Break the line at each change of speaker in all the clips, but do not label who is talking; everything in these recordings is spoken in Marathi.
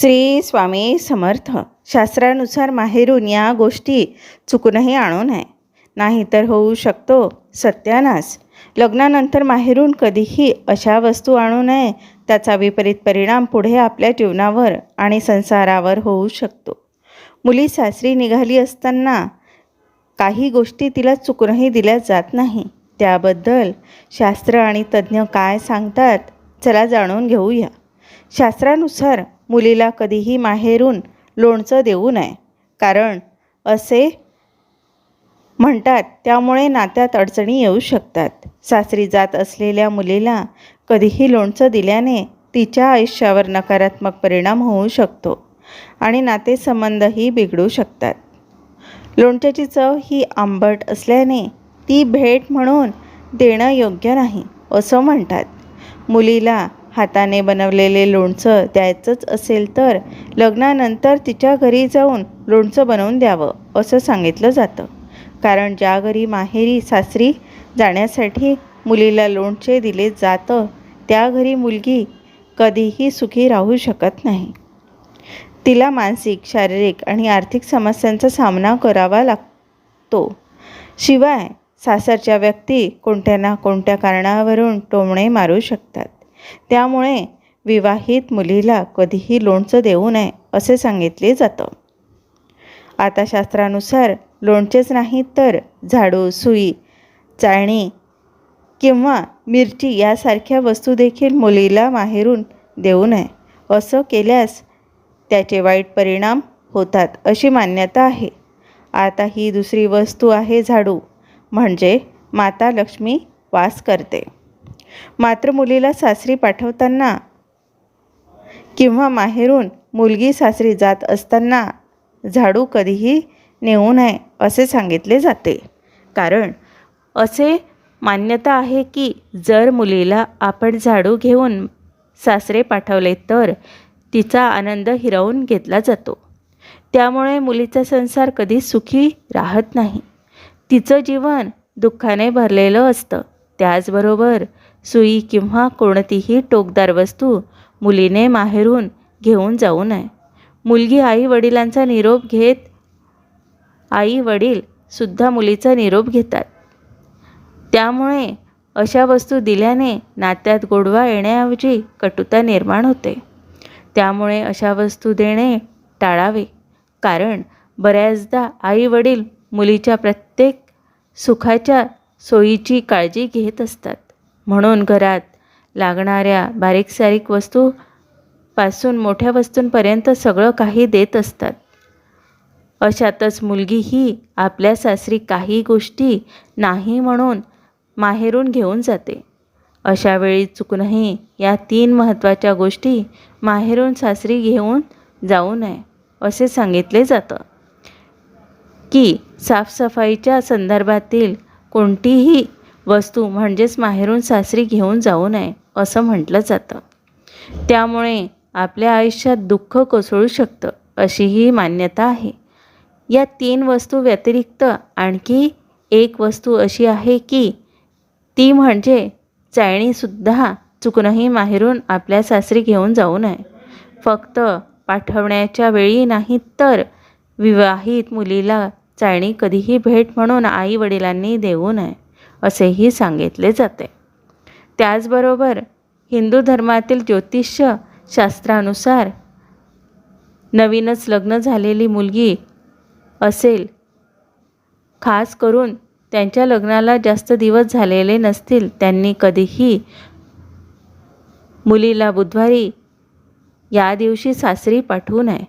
श्री स्वामी समर्थ. शास्त्रानुसार माहेरून या गोष्टी चुकूनही आणू नये. नाहीतर होऊ शकतो सत्यानाश. लग्नानंतर माहेरून कधीही अशा वस्तू आणू नये त्याचा विपरीत परिणाम पुढे आपल्या जीवनावर आणि संसारावर होऊ शकतो. मुली सासरी निघाली असताना काही गोष्टी तिला चुकूनही दिल्या जात नाही. त्याबद्दल शास्त्र आणि तज्ज्ञ काय सांगतात चला जाणून घेऊया. शास्त्रानुसार मुलीला कधीही माहेरून लोणचं देऊ नये. कारण असे म्हणतात त्यामुळे नात्यात अडचणी येऊ शकतात. सासरी जात असलेल्या मुलीला कधीही लोणचं दिल्याने तिच्या आयुष्यावर नकारात्मक परिणाम होऊ शकतो आणि नातेसंबंधही बिघडू शकतात. लोणच्याची चव ही आंबट असल्याने ती भेट म्हणून देणं योग्य नाही असं म्हणतात. मुलीला हाताने बनवलेले लोणचं द्यायचंच असेल तर लग्नानंतर तिच्या घरी जाऊन लोणचं बनवून द्यावं असं सांगितलं जातं. कारण ज्या घरी माहेरी सासरी जाण्यासाठी मुलीला लोणचे दिले जातं त्या घरी मुलगी कधीही सुखी राहू शकत नाही. तिला मानसिक शारीरिक आणि आर्थिक समस्यांचा सामना करावा लागतो. शिवाय सासरच्या व्यक्ती कोणत्या ना कोणत्या कारणावरून टोमणे मारू शकतात. त्यामुळे विवाहित मुलीला कधीही लोणचं देऊ नये असे सांगितले जातं. आता शास्त्रानुसार लोणचेच नाही तर झाडू सुई चाळणी किंवा मिरची यासारख्या वस्तू देखील मुलीला माहेरून देऊ नये. असं केल्यास त्याचे वाईट परिणाम होतात अशी मान्यता आहे. आता ही दुसरी वस्तू आहे झाडू म्हणजे माता लक्ष्मी वास करते. मात्र मुलीला सासरी पाठवताना किंवा माहेरून मुलगी सासरी जात असताना झाडू कधीही नेऊ नये असे सांगितले जाते. कारण असे मान्यता आहे की जर मुलीला आपण झाडू घेऊन सासरे पाठवले तर तिचा आनंद हिरावून घेतला जातो. त्यामुळे मुलीचा संसार कधी सुखी राहत नाही. तिचं जीवन दुःखाने भरलेलं असतं. त्याचबरोबर सुई किंवा कोणतीही टोकदार वस्तू मुलीने माहेरून घेऊन जाऊ नये. मुलगी आई वडिलांचा निरोप घेत आई वडील सुद्धा मुलीचा निरोप घेतात. त्यामुळे अशा वस्तू दिल्याने नात्यात गोडवा येण्याऐवजी कटुता निर्माण होते. त्यामुळे अशा वस्तू देणे टाळावे. कारण बऱ्याचदा आई वडील मुलीच्या प्रत्येक सुखाच्या सोयीची काळजी घेत असतात. म्हणून घरात लागणाऱ्या बारीक सारीक वस्तूपासून मोठ्या वस्तूंपर्यंत सगळं काही देत असतात. अशातच मुलगी ही आपल्या सासरी काही गोष्टी नाही म्हणून माहेरून घेऊन जाते. अशावेळी चुकूनही या तीन महत्त्वाच्या गोष्टी माहेरून सासरी घेऊन जाऊ नये असे सांगितले जातं. की साफसफाईच्या संदर्भातील कोणतीही वस्तू म्हणजेच माहेरून सासरी घेऊन जाऊ नये असं म्हटलं जातं. त्यामुळे आपल्या आयुष्यात दुःख कोसळू शकतं अशी ही मान्यता आहे. या तीन वस्तू व्यतिरिक्त आणखी एक वस्तू अशी आहे की ती म्हणजे चाळणीसुद्धा चुकूनही माहेरून आपल्या सासरी घेऊन जाऊ नये. फक्त पाठवण्याच्या वेळी नाही तर विवाहित मुलीला चाळणी कधीही भेट म्हणून आई वडिलांनी देऊ नये असेही सांगितले जाते. त्याचबरोबर हिंदू धर्मातील ज्योतिष्य शास्त्रानुसार नवीनच लग्न झालेली मुलगी असेल खास करून त्यांच्या लग्नाला जास्त दिवस झालेले नसतील त्यांनी कधीही मुलीला बुधवारी या दिवशी सासरी पाठवू नये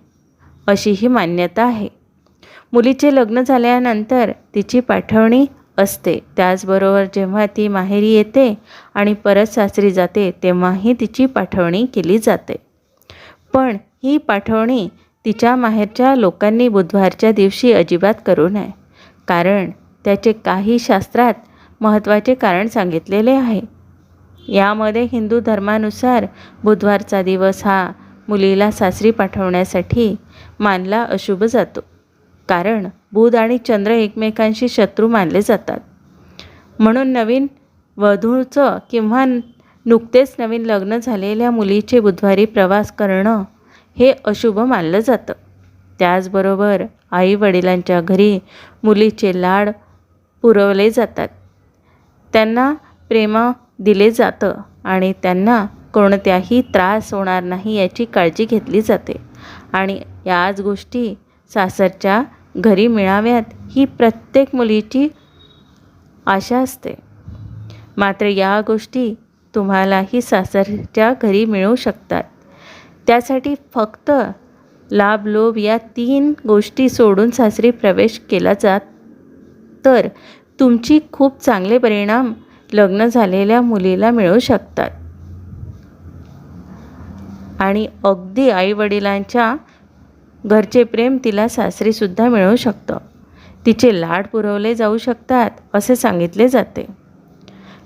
अशीही मान्यता आहे. मुलीचे लग्न झाल्यानंतर तिची पाठवणी असते. त्याचबरोबर जेव्हा ती माहेरी येते आणि परत सासरी जाते तेव्हाही तिची पाठवणी केली जाते. पण ही पाठवणी तिच्या माहेरच्या लोकांनी बुधवारच्या दिवशी अजिबात करू नये. कारण त्याचे काही शास्त्रात महत्त्वाचे कारण सांगितलेले आहे. यामध्ये हिंदू धर्मानुसार बुधवारचा दिवस हा मुलीला सासरी पाठवण्यासाठी मानला अशुभ जातो. कारण बुध आणि चंद्र एकमेकांशी शत्रू मानले जातात. म्हणून नवीन वधूचं किंवा नुकतेच नवीन लग्न झालेल्या मुलीचे बुधवारी प्रवास करणं हे अशुभ मानलं जातं. त्याचबरोबर आई वडिलांच्या घरी मुलीचे लाड पुरवले जातात. त्यांना प्रेम दिले जातं आणि त्यांना कोणत्याही त्रास होणार नाही याची काळजी घेतली जाते. आणि याच गोष्टी सासरच्या घरी मिळाव्यात ही प्रत्येक मुलीची आशा असते. मात्र या गोष्टी तुम्हालाही सासरच्या घरी मिळू शकतात. त्यासाठी फक्त लाभ लोभ या तीन गोष्टी सोडून सासरी प्रवेश केला जात तर तुमची खूप चांगले परिणाम लग्न झालेल्या मुलीला मिळू शकतात. आणि अगदी आईवडिलांच्या घरचे प्रेम तिला सासरीसुद्धा मिळू शकतं. तिचे लाड पुरवले जाऊ शकतात असे सांगितले जाते.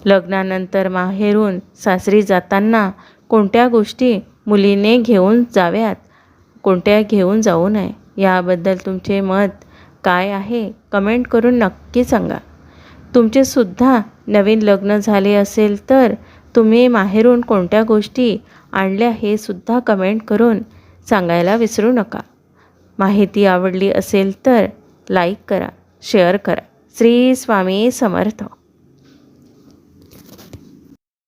लग्नानंतर माहेरून सासरी जाताना कोणत्या गोष्टी मुलीने घेऊन जाव्यात कोणत्या घेऊन जाऊ नये याबद्दल तुमचे मत काय आहे कमेंट करून नक्की सांगा. तुमचेसुद्धा नवीन लग्न झाले असेल तर तुम्ही माहेरून कोणत्या गोष्टी आणल्या हे सुद्धा कमेंट करून सांगायला विसरू नका. माहिती आवडली असेल तर लाईक करा शेअर करा. श्री स्वामी समर्थ.